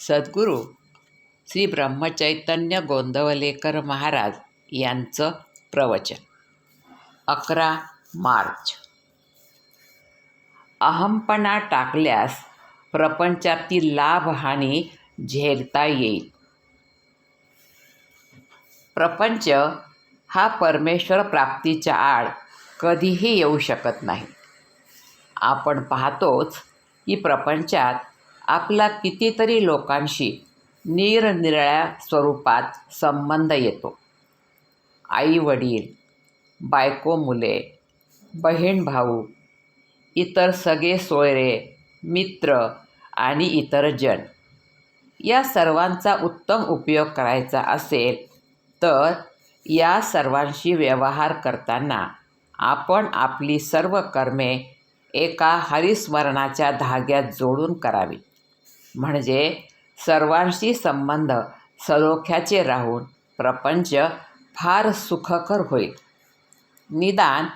सद्गुरू श्री ब्रह्मचैतन्य गोंदवलेकर महाराज यांचं प्रवचन. अकरा मार्च. अहमपणा टाकल्यास प्रपंचातील लाभहानी झेलता येईल. प्रपंच हा परमेश्वर प्राप्तीच्या आड कधीही येऊ शकत नाही. आपण पाहतोच की प्रपंचात आपला कितीतरी लोकांशी निरनिराळ्या स्वरूपात संबंध येतो. आई वडील बायको मुले बहीण भाऊ इतर सगळे सोयरे मित्र आणि इतर जन या सर्वांचा उत्तम उपयोग करायचा असेल तर या सर्वांशी व्यवहार करताना आपण आपली सर्व कर्मे एका हरिस्मरणाच्या धाग्यात जोडून करावी. म्हणजे सर्वांशी संबंध सलोख्याचे राहून प्रपंच फार सुखकर होईल. निदान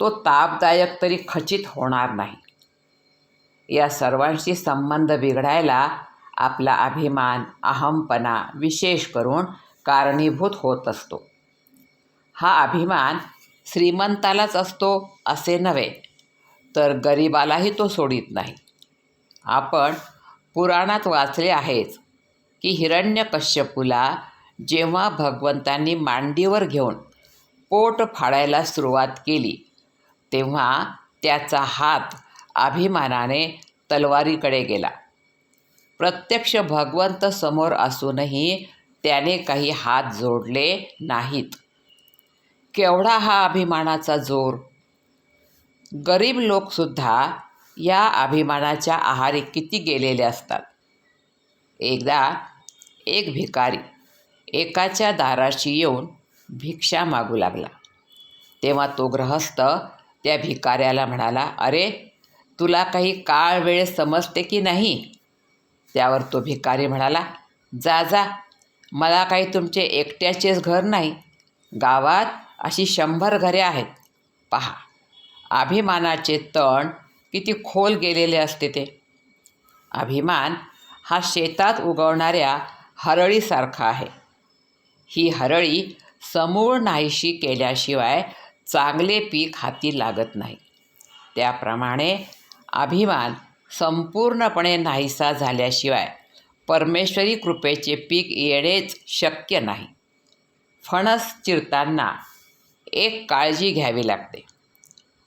तो तापदायक तरी खचित होणार नाही. या सर्वांशी संबंध बिघडायला आपला अभिमान अहमपणा विशेष करून कारणीभूत होत असतो. हा अभिमान श्रीमंतालाच असतो असे नव्हे तर गरिबालाही तो सोडित नाही. आपण पुराणात वाचले आहेच की हिरण्यकश्यपूला जेव्हा भगवंतांनी मांडीवर घेऊन पोट फाडायला सुरुवात केली तेव्हा त्याचा हात अभिमानाने तलवारीकडे गेला. प्रत्यक्ष भगवंत समोर असूनही त्याने काही हात जोडले नाहीत. केवढा हा अभिमानाचा जोर? गरीब लोकसुद्धा या अभिमानाच्या आहारी किती गेलेले असतात? एकदा एक भिकारी एकाच्या दाराशी येऊन भिक्षा मागू लागला. तेव्हा तो ग्रहस्थ त्या भिकाऱ्याला म्हणाला अरे तुला काही काळ वेळ समजते की नाही? त्यावर तो भिकारी म्हणाला जा जा मला काही तुमचे एकट्याचेच घर नाही. गावात अशी शंभर घरे आहेत. पहा अभिमानाचे तण किती खोल गेलेले असते ते. अभिमान हा शेतात उगवणाऱ्या हरळीसारखा आहे. ही हरळी समूळ नाहीशी केल्याशिवाय चांगले पीक हाती लागत नाही. त्याप्रमाणे अभिमान संपूर्णपणे नाहीसा झाल्याशिवाय परमेश्वरी कृपेचे पीक येणेच शक्य नाही. फणस चिरताना एक काळजी घ्यावी लागते.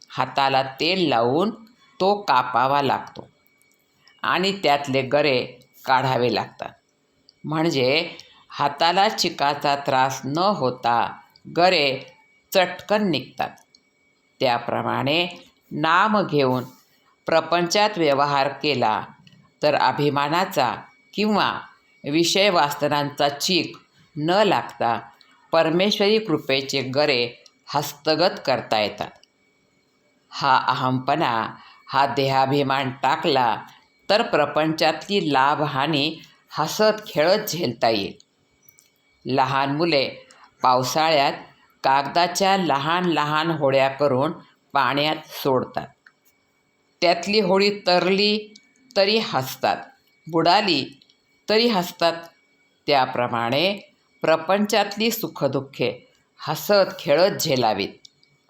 हाताला तेल लावून तो कापावा लागतो. आणि त्यातले गरे काढावे लागतात. म्हणजे हाताला चिकाचा त्रास न होता गरे चटकन निघतात. त्याप्रमाणे नाम घेऊन प्रपंचात व्यवहार केला तर अभिमानाचा किंवा विषय वासनांचा चीक न लागता परमेश्वरी कृपेचे गरे हस्तगत करता येतात. हा अहमपणा हा देहाभिमान टाकला तर प्रपंचातली लाभहानी हसत खेळत झेलता येईल. लहान मुले पावसाळ्यात कागदाच्या लहान लहान होड्या करून पाण्यात सोडतात. त्यातली होळी तरली तरी हसतात बुडाली तरी हसतात. त्याप्रमाणे प्रपंचातली सुखदुःखे हसत खेळत झेलावीत.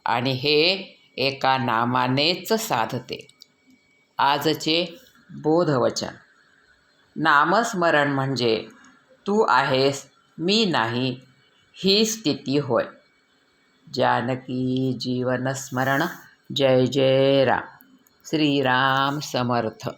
आणि हे एका नामानेच साधते. आजचे बोधवचन. नामस्मरण म्हणजे तू आहेस मी नाही ही स्थिती होय. जानकी जीवनस्मरण. जय जय राम. श्रीराम समर्थ.